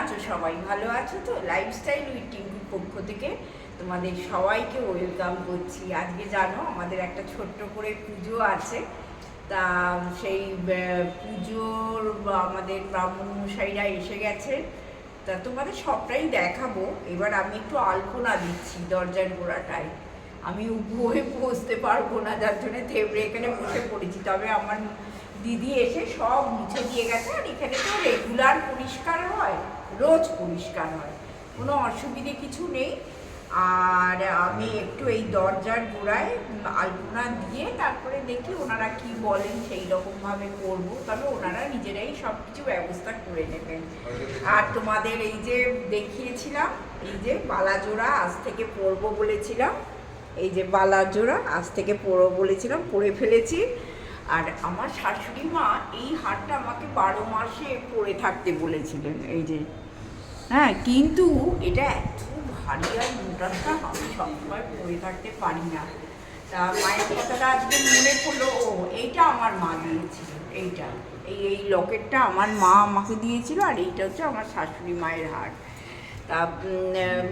আছো সবাই? ভালো আছো তো? লাইফস্টাইল উইথ টিঙ্কুর পক্ষ থেকে তোমাদের সবাইকে ওয়েলকাম করছি। আজকে জানো, আমাদের একটা ছোট্ট করে পুজো আছে। তা সেই পুজোর আমাদের ব্রাহ্মণ মশাইরা এসে গেছে। তা তোমাদের সবটাই দেখাবো। এবার আমি একটু আলপনা দিচ্ছি দরজার গোড়াটায়। আমি বয়ে বসতে পারব না, যার জন্য থেবড়ে এখানে বসে পড়েছি। তবে আমার দিদি এসে সব মুছে দিয়ে গেছে, আর এখানে তো রেগুলার পরিষ্কার হয়। রোজ পরিষ্কার হয়। কোনো অসুবিধে কিছু নেই। আর আমি একটু এই দরজার গোড়ায় আলপনা দিয়ে তারপরে দেখি ওনারা কি বলেন, সেই রকমভাবে করব। তবে ওনারা নিজেরাই সব কিছু ব্যবস্থা করে নেবেন। আর তোমাদের এই যে দেখিয়েছিলাম, এই যে বালাজোড়া আজ থেকে পরবো বলেছিলাম, এই যে বালাজোড়া আজ থেকে পরবো বলেছিলাম, পরে ফেলেছি। আর আমার শাশুড়ি মা এই হারটা আমাকে বারো মাসে পরে থাকতে বলেছিলেন, এই যে। হ্যাঁ কিন্তু এটা এত ভারী আর মোটাটা আমি সবসময় পরে থাকতে পারি না। তা মায়ের কথাটা আজকে মনে পড়ল, ও, এইটা আমার মা দিয়েছিল, এইটা। এই এই লকেটটা আমার মা আমাকে দিয়েছিল আর এইটা হচ্ছে আমার শাশুড়ি মায়ের হার। তা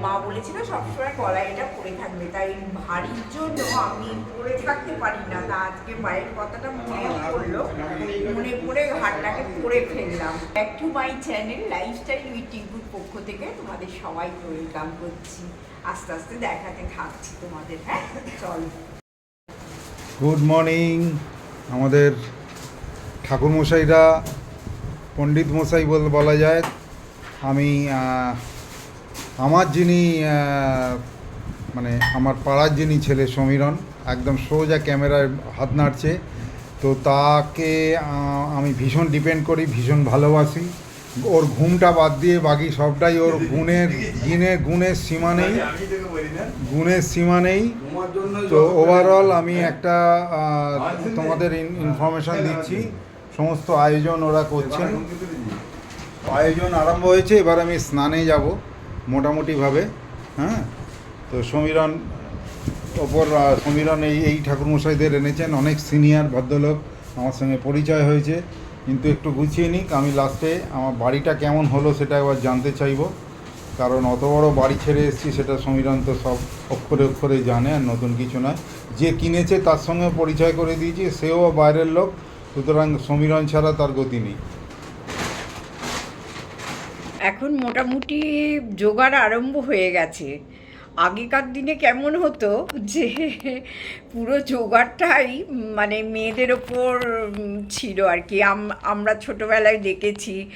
মা বলেছিল সবসময় গলায় এটা পরে থাকবে। তাই ভারীর জন্য আমি পরে থাকতে পারি না। তা আজকে মায়ের কথাটা মনে পড়ল। মনে পড়ে হারটাকে পরে ফেললাম। Back to my channel lifestyle with পক্ষ থেকে তোমাদের সবাইকে ওয়েলকাম করছি। আস্তে আস্তে দেখাতে থাকছি তোমাদের হ্যাঁ? চল। গুড মর্নিং আমাদের ঠাকুরমশাইরা পণ্ডিত মশাই বল, বলা যায়। আমি আমার যিনি মানে আমার পাড়ার যিনি ছেলে সমীরণ একদম সোজা ক্যামেরায় হাত নাড়ছে তো তাকে আমি ভীষণ ডিপেন্ড করি ভীষণ ভালোবাসি। ওর ঘুমটা বাদ দিয়ে বাকি সবটাই ওর গুণের গুণের গুণের সীমা নেই। গুণের সীমা নেই। তো ওভারঅল আমি একটা তোমাদের ইনফরমেশন দিচ্ছি। সমস্ত আয়োজন ওরা করছেন। আয়োজন আরম্ভ হয়েছে এবার আমি স্নানে যাব। মোটামুটিভাবে হ্যাঁ? তো সমীরণ ওপর সমীরণ এই এই ঠাকুরমশাইদের এনেছেন। অনেক সিনিয়র ভদ্রলোক আমার সঙ্গে পরিচয় হয়েছে। কিন্তু একটু গুছিয়ে নিক, আমি লাস্টে আমার বাড়িটা কেমন হলো সেটা একবার জানতে চাইব। কারণ অত বড় বাড়ি ছেড়ে এসেছি, সেটা সমীরণ তো সব অক্ষরে অক্ষরে জানে আর নতুন কিছু নয়। যে কিনেছে তার সঙ্গে পরিচয় করে দিয়েছি, সেও বাইরের লোক। সুতরাং সমীরণ ছাড়া তার গতি নেই। এখন মোটামুটি জোগাড় আরম্ভ হয়ে গেছে। আগেকার দিনে কেমন হতো যে পুরো জোগাড়টাই মানে মেয়েদের ওপর ছিল আর কি। আম- আমরা ছোটোবেলায় দেখেছি,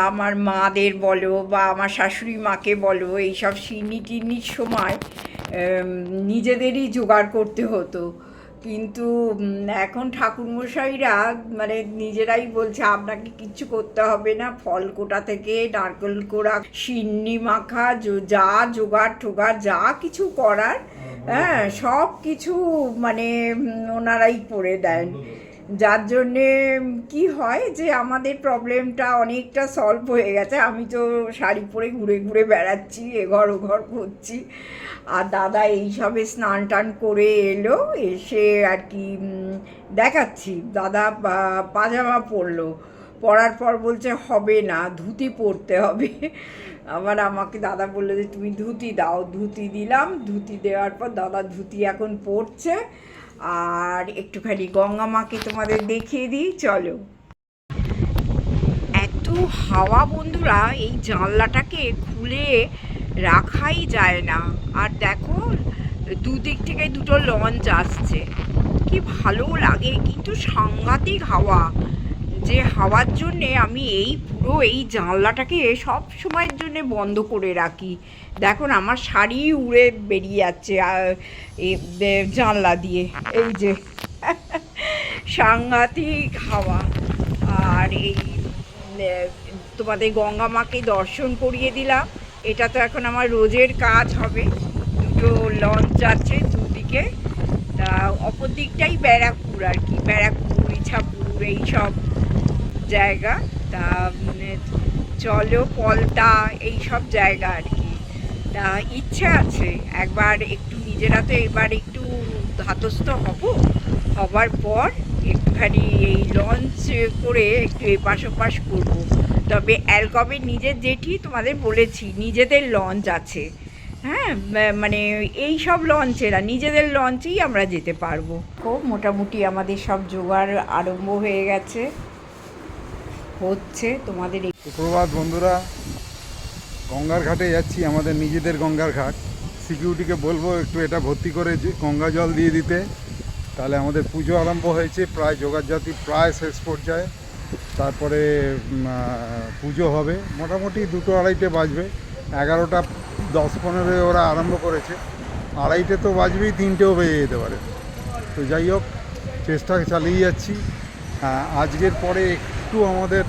আমার মাদের বলো বা আমার শাশুড়ি মাকে বলো, এইসব সিন্নি টিন্নির সময় নিজেদেরই জোগাড় করতে হতো। কিন্তু এখন ঠাকুরমশাইরা মানে নিজেরাই বলছে আপনাকে কিচ্ছু করতে হবে না। ফল কোটা থেকে নারকেল কোড়া সিন্নি মাখা যা জোগাড় টোগাড় যা কিছু করার হ্যাঁ সব কিছু মানে ওনারাই করে দেন। যার জন্যে কি হয় যে আমাদের প্রবলেমটা অনেকটা সলভ হয়ে গেছে। আমি তো শাড়ি পরে ঘুরে ঘুরে বেড়াচ্ছি এঘর ওঘর করছি আর দাদা এইসবে স্নান টান করে এলো, এসে আর কি দেখাচ্ছি। দাদা পাজামা পরলো। পরার পর বলছে, হবে না, ধুতি পরতে হবে। আবার আমাকে দাদা বলল যে, তুমি ধুতি দাও। ধুতি দিলাম, ধুতি দেওয়ার পর দাদা ধুতি এখন পরছে। আর একটুখানি গঙ্গা মাকে তোমাদের দেখিয়ে দিই, চলো। এত হাওয়া বন্ধুরা, এই জানলাটাকে খুলে রাখাই যায় না। আর দেখো, দুদিক থেকে দুটো লঞ্চ আসছে। কি ভালো লাগে, কিন্তু সাংঘাতিক হাওয়া। যে হাওয়ার জন্যে আমি এই পুরো এই জানলাটাকে সব সময়ের জন্য বন্ধ করে রাখি। দেখুন, আমার শাড়ি উড়ে বেরিয়ে যাচ্ছে জানলা দিয়ে। এই যে, সাংঘাতিক হাওয়া। আর এই তোমাদের গঙ্গা মাকে দর্শন করিয়ে দিলাম। এটা তো এখন আমার রোজের কাজ হবে। দুটো লঞ্চ আছে দুদিকে। তা, অপর দিকটাই ব্যারাকপুর আর কি। ব্যারাকপুর, ইছাপুর এইসব জায়গা, তা মানে চলো, পলতা এই সব জায়গা আর কি। তা, ইচ্ছে আছে, একবার একটু নিজেরা তো এবার একটু ধাতস্থ হব। হবার পর একটুখানি এই লঞ্চ করে একটু এপাশ ওপাশ করব। তবে অ্যালকবের নিজের জেঠি তোমাদের বলেছি, নিজেদের লঞ্চ আছে। হ্যাঁ মানে এই সব লঞ্চেরা নিজেদের লঞ্চেই আমরা যেতে পারব। খুব মোটামুটি আমাদের সব জোগাড় আরম্ভ হয়ে গেছে। হচ্ছে তোমাদের সুপ্রভাত বন্ধুরা, গঙ্গার ঘাটে যাচ্ছি, আমাদের নিজেদের গঙ্গার ঘাট। সিকিউরিটিকে বলব একটু এটা ভর্তি করে গঙ্গা জল দিয়ে দিতে। তাহলে আমাদের পুজো আরম্ভ হয়েছে, প্রায় যোগাযাতি প্রায় শেষ পর্যায়ে। তারপরে পুজো হবে। মোটামুটি দুটো আড়াইটে বাজবে। এগারোটা দশ পনেরো ওরা আরম্ভ করেছে। আড়াইটে তো বাজবেই, তিনটেও বেজে যেতে পারে। তো যাই হোক, চেষ্টা চালিয়ে যাচ্ছি। আজকের পরে একটু আমাদের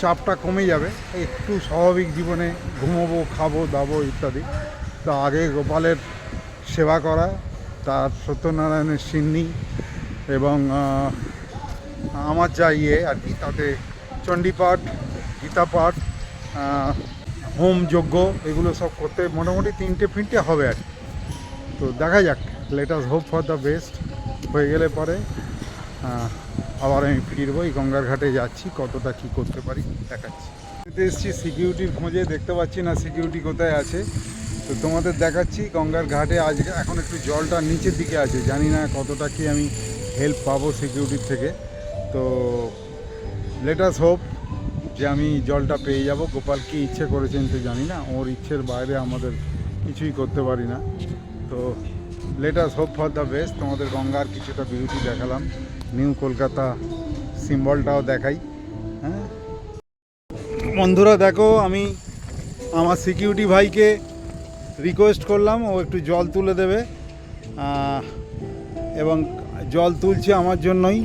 চাপটা কমে যাবে। একটু স্বাভাবিক জীবনে ঘুমোবো খাব দাবো ইত্যাদি। তো আগে গোপালের সেবা করা তার সত্যনারায়ণের সিন্নি এবং আমার যা ইয়ে আর কি তাতে চণ্ডীপাঠ গীতাপাঠ আহ, হোম যজ্ঞ এগুলো সব করতে মোটামুটি তিনটে ফিনটে হবে আর তো দেখা যাক let us hope for the best হয়ে গেলে পরে আবার আমি ফিরবো, এই গঙ্গার ঘাটে যাচ্ছি, কতটা কি করতে পারি দেখাচ্ছি। এসেছি সিকিউরিটির খোঁজে, দেখতে পাচ্ছি না সিকিউরিটি কোথায় আছে। তো তোমাদের দেখাচ্ছি গঙ্গার ঘাটে আজ এখন একটু জলটা নিচের দিকে আছে, জানি না কতটা কি আমি হেল্প পাবো সিকিউরিটির থেকে। তো লেটাস হোপ যে আমি জলটা পেয়ে যাব। গোপাল কি ইচ্ছে করেছেন তো জানি না, ওর ইচ্ছের বাইরে আমাদের কিছুই করতে পারি না। তো let us hope for the best তোমাদের গঙ্গার কিছুটা বিউটি দেখালাম। নিউ কলকাতা সিম্বলটাও দেখাই হ্যাঁ? বন্ধুরা দেখো, আমি আমার সিকিউরিটি ভাইকে রিকোয়েস্ট করলাম, ও একটু জল তুলে দেবে। এবং জল তুলছে আমার জন্যই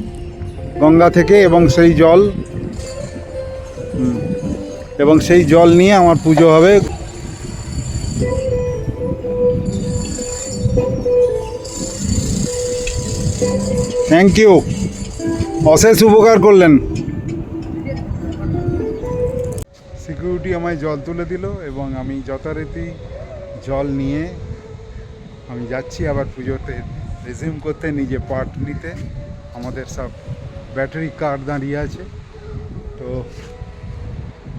গঙ্গা থেকে, এবং সেই জল এবং সেই জল নিয়ে আমার পুজো হবে। থ্যাংক ইউ অশেষ উপকার করলেন। সিকিউরিটি আমায় জল তুলে দিল এবং আমি যথারীতি জল নিয়ে আমি যাচ্ছি আবার পুজোতে রেজিউম করতে নিজে পার্ট নিতে। আমাদের সব ব্যাটারি কার দাঁড়িয়ে আছে। তো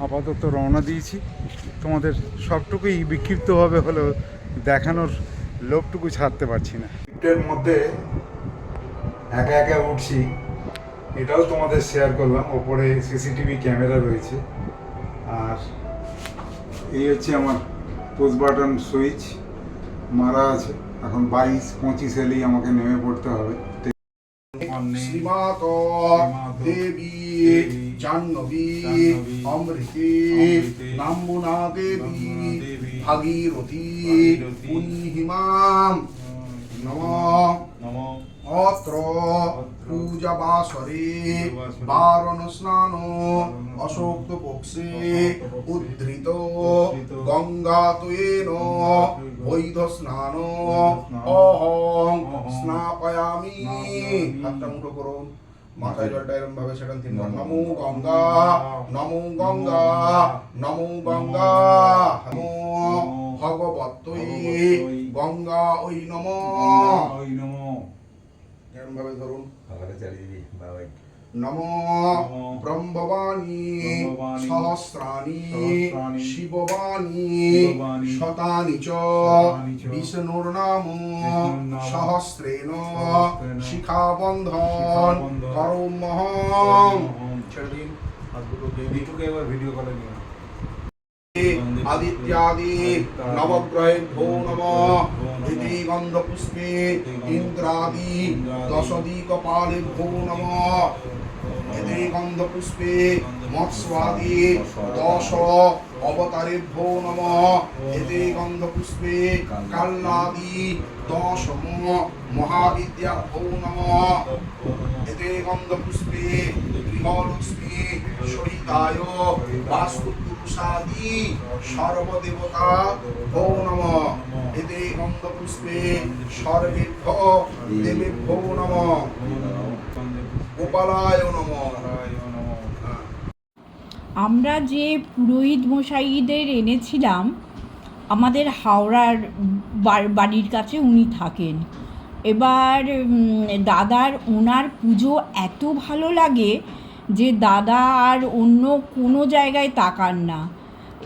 আপাতত রওনা দিয়েছি। তোমাদের সবটুকুই বিক্ষিপ্তভাবে হলেও দেখানোর লোভটুকু ছাড়তে পারছি না। লিফটের মধ্যে একা একা উঠছি। এটাও তোমাদের শেয়ার করলাম। ওপরে সিসিটিভি ক্যামেরা রয়েছে। আর এই হচ্ছে আমার পোস্ট বাটন সুইচ মারা আছে। এখন বাইশ পঁচিশ এলেই আমাকে নেমে পড়তে হবে। শ্রীমাত দেবী জাহ্নবী অমৃতে নাম্বুনা দেবী ভাগীরথী ভাগীরথী, পুণ্যহিমাম। নম অত্র পূজা বাসরে পূজাবাসরে বারণ স্নান অশোক্ত পক্ষে উদ্ধৃত উদ্ধৃত গঙ্গাতুয়েন বৈধ স্নান অহং স্নাপয়ামি। হাতটা মুঠো করুন মাথায় জলটা এরকম ভাবে সেখান থেকে নমো নমো গঙ্গা নমো গঙ্গা নমো গঙ্গা নমো ভগবতই গঙ্গা ওই নমো। ওই নমো। এরকম ভাবে ধরুন। চালিয়ে দিবি বাবাই। নমো ব্রহ্মবাণী সহস্রাণী শিববাণী শতানি চ বিষ্ণুর নাম সহস্রেণ শিখাবন্ধন করো করমহং। ছেড়ে দিন আজকে দিন। এবার ভিডিও করে নিও আদিত্যাদি নবগ্রহেভ্যো নম দিতি গন্ধপুষ্পে ইন্দ্রাদি দশদিকপালেভ্যো নম এতে গন্ধপুষ্পে মৎস্বাদি দশ অবতারেভ্যো নম এতে গন্ধপুষ্পে কাল্লাদি দশম মহাবিদ্যাভ্যো নম এতে গন্ধপুষ্পে গৃহলক্ষ্মী সহিতায় নম। এতে সর্বেভ্য নম। গোপালায় নম। আমরা যে পুরোহিত মশাইদের এনেছিলাম, আমাদের হাওড়ার বাড়ির কাছে উনি থাকেন। এবার দাদার ওনার পুজো এত ভালো লাগে যে দাদা আর অন্য কোনো জায়গায় তাকান না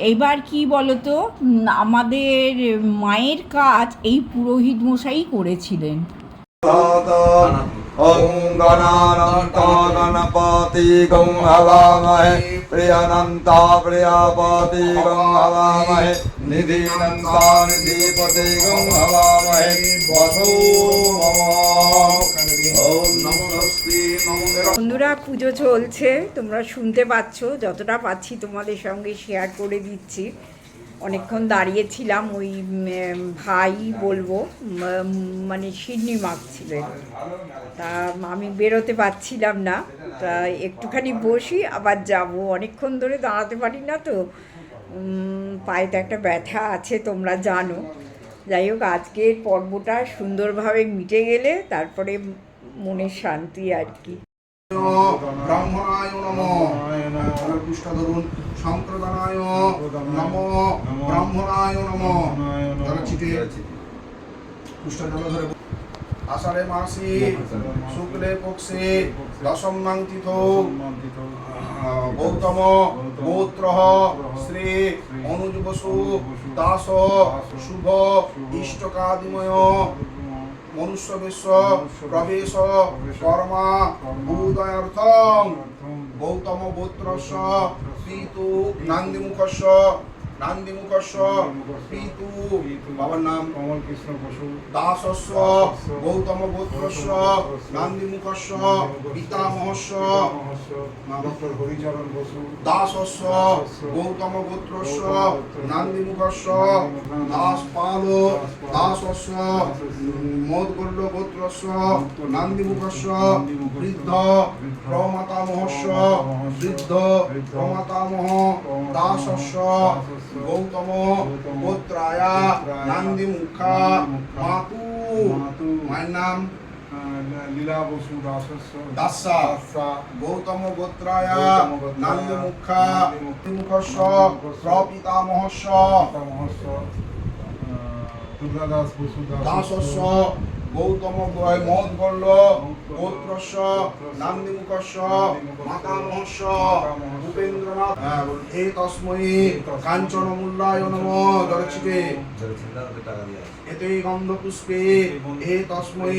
এবার কি বলতো উম, আমাদের মায়ের কাজ এই পুরোহিত মশাই করেছিলেন ॐ गणानन्ता गणपति गं हवामहे प्रियनन्ता प्रियापति गं हवामहे निधिनन्ता निधिपति गं हवामहे वसो मम ॐ नमो নমস্তে নমো বন্ধুরা পুজো চলছে তোমরা শুনতে পাচ্ছ যতটা পাচ্ছি তোমাদের সঙ্গে শেয়ার করে দিচ্ছি। অনেকক্ষণ দাঁড়িয়েছিলাম ওই ভাই বলব মানে সিডনি মাখছিলেন তা আমি বেরোতে পারছিলাম না তা একটুখানি বসি আবার যাব। অনেকক্ষণ ধরে দাঁড়াতে পারি না তো উম, পায়েতে একটা ব্যথা আছে তোমরা জানো। যাই হোক আজকের পর্বটা সুন্দরভাবে মিটে গেলে তারপরে মনের শান্তি আর কি। ব্রাহ্মণায় নমো পৃষ্ঠা ধরুন সম্প্রদানায় নমো ব্রাহ্মণায় নমো তারা চিঠি পৃষ্ঠা জল ধরে আষাঢ়ে মাসে শুক্লে পক্ষে দশম নাং গৌতম গোত্র শ্রী অনুজ বসু দাস শুভ ইষ্টকাদিময় মনুষ্য বিশ্ব প্রবেশ কর্মা উদয়ার্থম গৌতম গোত্রস্য পিতু নান্দিমুখস্য। নান্দিমুখস্য পিতু বাবার নাম কমল কৃষ্ণ বসু দাসস্য গৌতম গোত্রস্য নান্দিমুখস্য পিতামহস্য ডক্টর হরিচরণ বসু দাসস্য গৌতম গোত্রস্য নান্দিমুখস্য দাস পাল দাসস্য মোদগল্য গোত্রস্য নান্দিমুখস্য বৃদ্ধ প্রমাতামহস্য বৃদ্ধ প্রমাতামহ দাসস্য গৌতম গোত্রায়া নান্দিমুখা মাতু মায়ের নাম লীলা বসু দাসস্য দাসা দাসা গৌতম গোত্রায় গৌতম গোত্রায় নান্দিমুখা মুখস্য প্রপিতামহস্য গৌতম মদ গল্ল গোত্রস্য নান্দিমুখস্য মাতামহস্য ভূপেন্দ্রনাথ হ্যাঁ, এ তস্মৈ কাঞ্চন মূল্যায় নম জলচিতে এতেই গন্ধ পুষ্পে এ তস্মৈ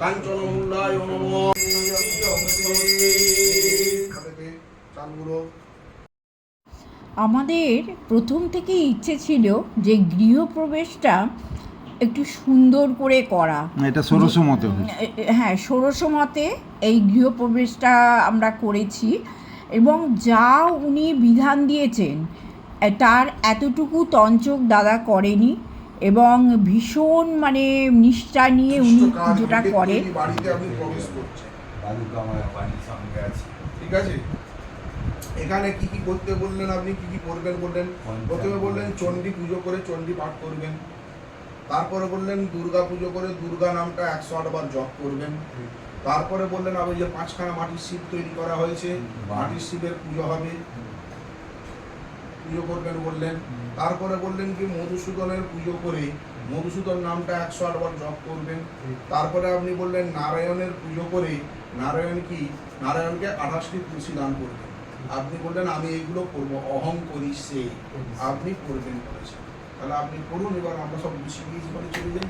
কাঞ্চন মূল্যায় নম। আমাদের প্রথম থেকেই ইচ্ছে ছিল যে গৃহপ্রবেশটা একটু সুন্দর করে করা। এটা ষোড়শ মতে হয়েছে। এ- এ- হ্যাঁ ষোড়শ মতে এই গৃহপ্রবেশটা আমরা করেছি এবং যা উনি বিধান দিয়েছেন তার এতটুকু তঞ্চক দাদা করেনি এবং ভীষণ মানে নিষ্ঠা নিয়ে উনি পুজোটা করেন বাড়িতে আপনি প্রবেশ করছেন। ঠিক আছে? এখানে কি কি করতে বললেন আপনি? কি কি করবেন বললেন? প্রথমে বললেন চণ্ডী পুজো করে চণ্ডী পাঠ করবেন। তারপরে বললেন, দুর্গা পুজো করে দুর্গা নামটা একশো আটবার জপ করবেন। তারপরে বললেন আমি যে পাঁচখানা মাটির শিব তৈরি করা হয়েছে, মাটির শিবের পুজো হবে। পুজো করবেন বললেন। তারপরে বললেন কি, মধুসূদনের পুজো করে মধুসূদন নামটা একশো আটবার জপ করবেন। তারপরে আপনি বললেন, নারায়ণের পুজো করে নারায়ণ কি? নারায়ণকে আঠাশটি তুলসী দান করবেন। আপনি বললেন, আমি এইগুলো করব, অহং করি সে আপনি করবেন বলেছেন তাহলে আপনি করুন এবার আমরা সব গুছিয়ে চলে যান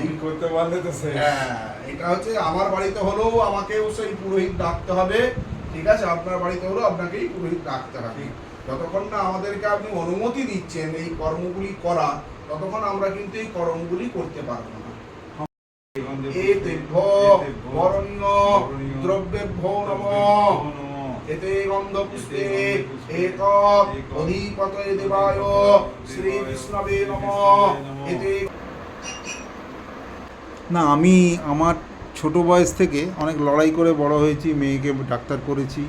এই করতে পারলে তো হ্যাঁ এটা হচ্ছে আমার বাড়িতে হলেও আমাকেও সেই পুরোহিত ডাকতে হবে। ঠিক আছে আপনার বাড়িতে হলেও আপনাকেই পুরোহিত ডাকতে হবে। যতক্ষণ না আমাদেরকে আপনি অনুমতি দিচ্ছেন এই কর্মগুলি করা ততক্ষণ আমরা কিন্তু এই কর্মগুলি করতে পারব না। এতেভ্য বরণ্য দ্রব্যেভ্য নমঃ। এতে এক দেবায় শ্রী বিষ্ণবে নমঃ। এতে না আমি আমার ছোট বয়স থেকে অনেক লড়াই করে বড় হয়েছি মেয়েকে ডাক্তার করেছি।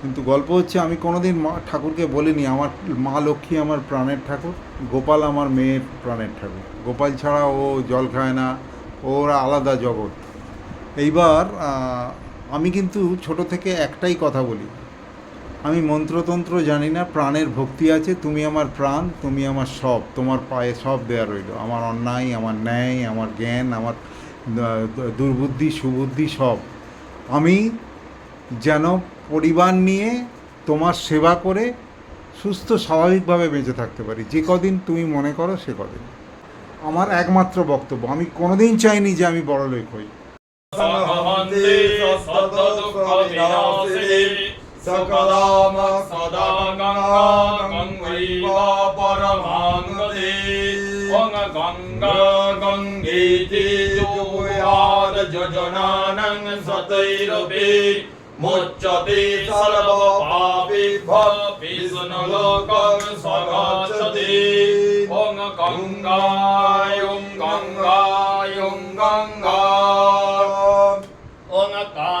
কিন্তু গল্প হচ্ছে আমি কোনোদিন মা ঠাকুরকে বলিনি আমার মা লক্ষ্মী আমার প্রাণের ঠাকুর গোপাল আমার মেয়ের প্রাণের ঠাকুর। গোপাল ছাড়া ও জল খায় না ওরা আলাদা জগৎ। এইবার আমি কিন্তু ছোট থেকে একটাই কথা বলি। আমি মন্ত্রতন্ত্র জানি না, প্রাণের ভক্তি আছে, তুমি আমার প্রাণ, তুমি আমার সব, তোমার পায়ে সব দেয়া রইল। আমার অন্যায়, আমার ন্যায়, আমার জ্ঞান, আমার দুর্বুদ্ধি, সুবুদ্ধি সব। আমি যেন পরিবার নিয়ে তোমার সেবা করে সুস্থ, স্বাভাবিকভাবে বেঁচে থাকতে পারি। যে কদিন তুমি মনে করো, সে কদিন। আমার একমাত্র বক্তব্য। আমি কোনোদিন চাইনি যে আমি বড় লোক হই সমহন্তে সস্তদুঃখবিনাশিনী সকলাম সদা গঙ্গা গঙ্গৈব পরমাঙ্গতে ওং গঙ্গা যোয়াদ যোজনানং সতৈরপি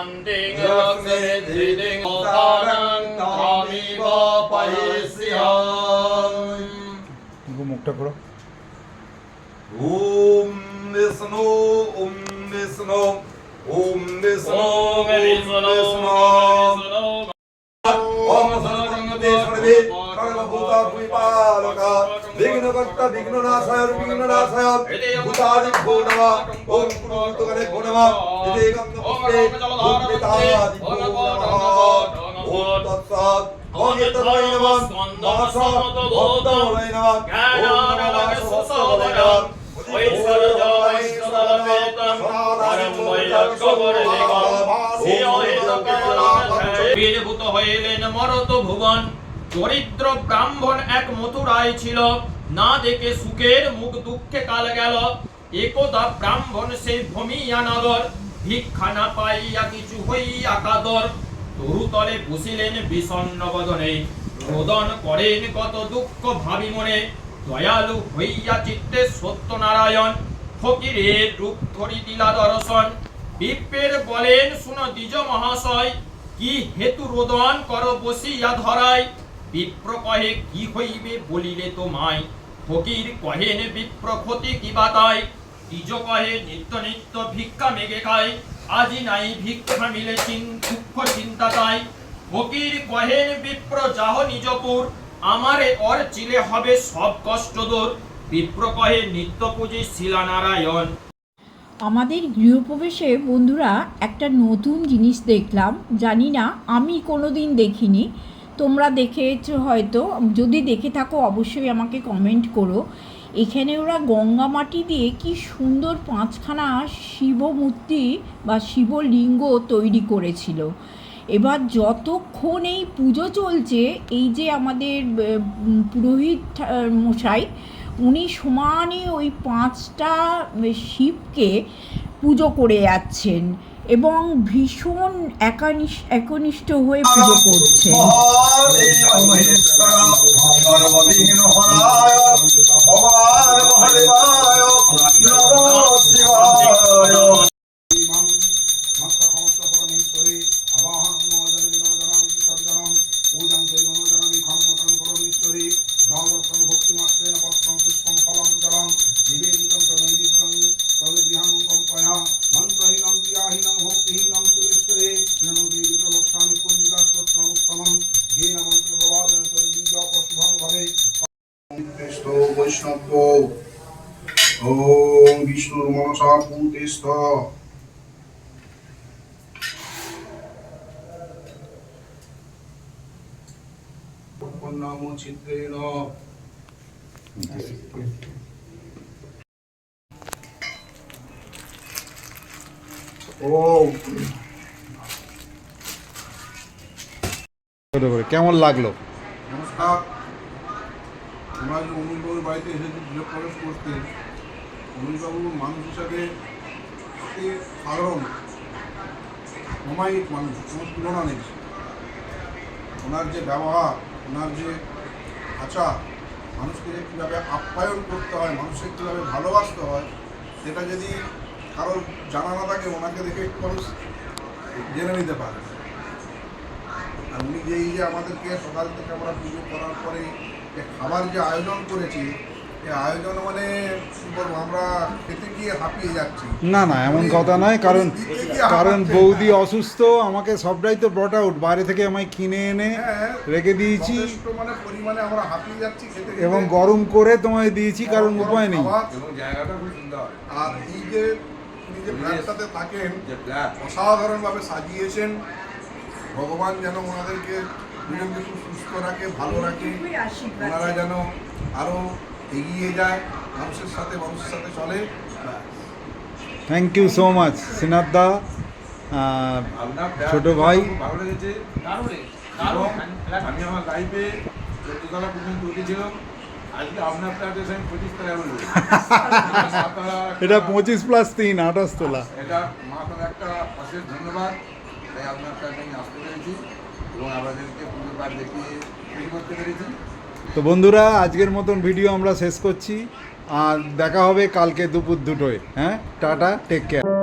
মোচ্যতে সর্ব পাপেভ্য বিষ্ণুলোকং সগচ্ছতি ওং গঙ্গায় ওং গঙ্গায় ওং গঙ্গা ওং কান্তিং লক্ষ্মীধিং তারং তামিব পহিষ্যাম মুখটা করো ওম বিষ্ণু ওম বিষ্ণু ওম বিষ্ণু ওম বিষ্ণু বিষ্ণু ওম সর্বঙ্গতে সর্বে সর্বভূত পরিপালক বিঘ্নকর্তা বিঘ্ননাশায় বিঘ্ননাশায়। ভূতাদি ভো নমঃ ওম কুরুতগণে ভো নমঃ বিবেকম নমস্তে ওম পিতাদি ভো নমঃ ওম তৎসৎ ওম এতদ্বৈ নমঃ। মহাসৎ ভক্তময় নমঃ। ওম নমঃ সহস্রবদনম বীরভূত হইলেন মরত ভুবন দরিদ্র ব্রাহ্মণ এক মথুরায় ছিল। না দেখে সুখের মুখ দুঃখে কাল গেল। একদা ব্রাহ্মণ সেই ভূমিয়া নগর, ভিক্ষা না পাইয়া কিছু হইয়া কাদর। তরুতলে বসিলেন বিষণ্ণ বদনে। রোদন করেন কত দুঃখ ভাবি মনে। দয়ালু হইয়া চিত্তে সত্যনারায়ণ, ফকিরের রূপ ধরি দিলা দর্শন। বিপ্রের বলেন, শুন দ্বিজ মহাশয়, কি হেতু রোদন কর বসিয়া ধরাই বিপ্র কহে, কি হইবে বলিলে তোমায়? ফকির কহেন বিপ্র ক্ষতি কি বাতায়? দ্বিজ কহে, নিত্য নিত্য ভিক্ষা মেগে খায়। আজি নাই ভিক্ষা মিলে দুঃখ চিন্তা তাই। ফকির কহেন বিপ্র, যাহ নিজপুর। আমারে অর চিলে হবে সব কষ্ট দূর। বিপ্র কহে, নিত্য পুজি শিলা নারায়ণ আমাদের গৃহপ্রবেশে বন্ধুরা একটা নতুন জিনিস দেখলাম। জানি না, আমি কোনো দিন দেখিনি। তোমরা দেখেছ হয়তো, যদি দেখে থাকো অবশ্যই আমাকে কমেন্ট করো। এখানে ওরা গঙ্গা মাটি দিয়ে কি সুন্দর পাঁচখানা শিবমূর্তি বা শিবলিঙ্গ তৈরি করেছিল। এবার যতক্ষণ এই পুজো চলছে, এই যে আমাদের পুরোহিত মশাই, উনি সমানে ওই পাঁচটা শিবকে পুজো করে যাচ্ছেন। এবং ভীষণ একানিষ একনিষ্ঠ হয়ে পুজো ভগবান কেমন লাগল? নমস্কার। আমরা যে অমূলবাবুর বাড়িতে এসেছি গৃহ প্রবেশ করতে অমূলবাবু মানুষ হিসাবে অতি সাধারণ অমায়িক মানুষ কোনো তুলনা নেই। ওনার যে ব্যবহার ওনার যে আচার মানুষকে যে কীভাবে আপ্যায়ন করতে হয়, মানুষকে কীভাবে ভালোবাসতে হয়, সেটা যদি কারোর জানা না থাকে, ওনাকে দেখে মানুষ জেনে নিতে পারে। আর উনি যে এই যে আমাদেরকে সকাল থেকে আমরা পুজো করার পরে যে খাবার যে আয়োজন করেছি আয়োজন মানে আমরা খেতে গিয়ে হাঁপিয়ে যাচ্ছি। না না এমন কথা নয় কারণ কারণ বৌদি অসুস্থ আমাকে সবটাই তো ব্রট আউট বাইরে থেকে আমায় কিনে এনে হ্যাঁ, রেখে দিয়েছি। মানে পরিমাণে আমরা হাঁপিয়ে যাচ্ছি। এবং গরম করে তোমায় দিয়েছি কারণ উপায় নেই। জায়গাটা আর এই যে ফ্ল্যাটটাতে থাকেন অসাধারণভাবে সাজিয়েছেন। ভগবান যেন ওনাদেরকে দুজনকে সুস্থ রাখে ভালো রাখে। ওনারা যেন আরও এগিয়ে যায় মানুষের সাথে মানুষের সাথে চলে thank you so much Sinath দা ছোট ভাই। ভালো লেগেছে। আমি আমার লাইফে চোদ্দতলা পর্যন্ত উঠেছিলাম এটা পঁচিশ প্লাস তিন আঠাশ তোলা। এটা একটা অশেষ ধন্যবাদ। তাই আপনার ফ্ল্যাটে আমি আসতে পেরেছি এবং আপনাদেরকে পুজোর দেখিয়ে করতে পেরেছি। তো বন্ধুরা, আজকের মতন ভিডিও আমরা শেষ করছি। আর দেখা হবে কালকে দুপুর দুটোয়। হ্যাঁ? Tata take care